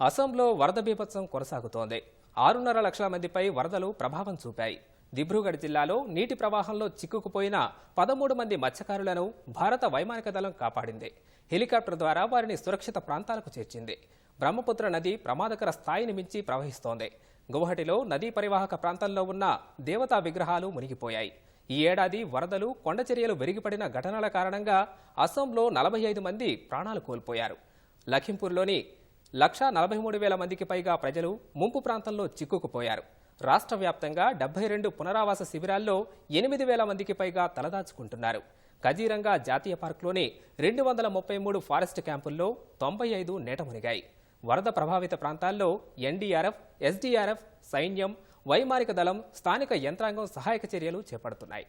అసోంలో వరద బీభత్సం కొనసాగుతోంది. ఆరున్నర లక్షల మందిపై వరదలు ప్రభావం చూపాయి. దిబ్రూగఢ్ జిల్లాలో నీటి ప్రవాహంలో చిక్కుకుపోయిన పదమూడు మంది మత్స్యకారులను భారత వైమానిక దళం కాపాడింది. హెలికాప్టర్ ద్వారా వారిని సురక్షిత ప్రాంతాలకు చేర్చింది. బ్రహ్మపుత్ర నది ప్రమాదకర స్థాయిని మించి ప్రవహిస్తోంది. గువహటిలో నదీ పరివాహక ప్రాంతంలో ఉన్న దేవతా విగ్రహాలు మునిగిపోయాయి. ఈ ఏడాది వరదలు కొండచర్యలు విరిగిపడిన ఘటనల కారణంగా అసోంలో నలభై ఐదు మంది ప్రాణాలు కోల్పోయారు. లఖింపూర్లోని లక్షా నలభై మూడు వేల మందికి పైగా ప్రజలు ముంపు ప్రాంతంలో చిక్కుకుపోయారు. రాష్ట్ర వ్యాప్తంగా డెబ్బై రెండు పునరావాస శిబిరాల్లో ఎనిమిది వేల మందికి పైగా తలదాచుకుంటున్నారు. కజీరంగా జాతీయ పార్కులోని రెండు వందల ముప్పై మూడు ఫారెస్ట్ క్యాంపుల్లో తొంభై ఐదు నేట మునిగాయి. వరద ప్రభావిత ప్రాంతాల్లో ఎన్డీఆర్ఎఫ్ ఎస్డీఆర్ఎఫ్ సైన్యం వైమానిక దళం స్థానిక యంత్రాంగం సహాయక చర్యలు చేపడుతున్నాయి.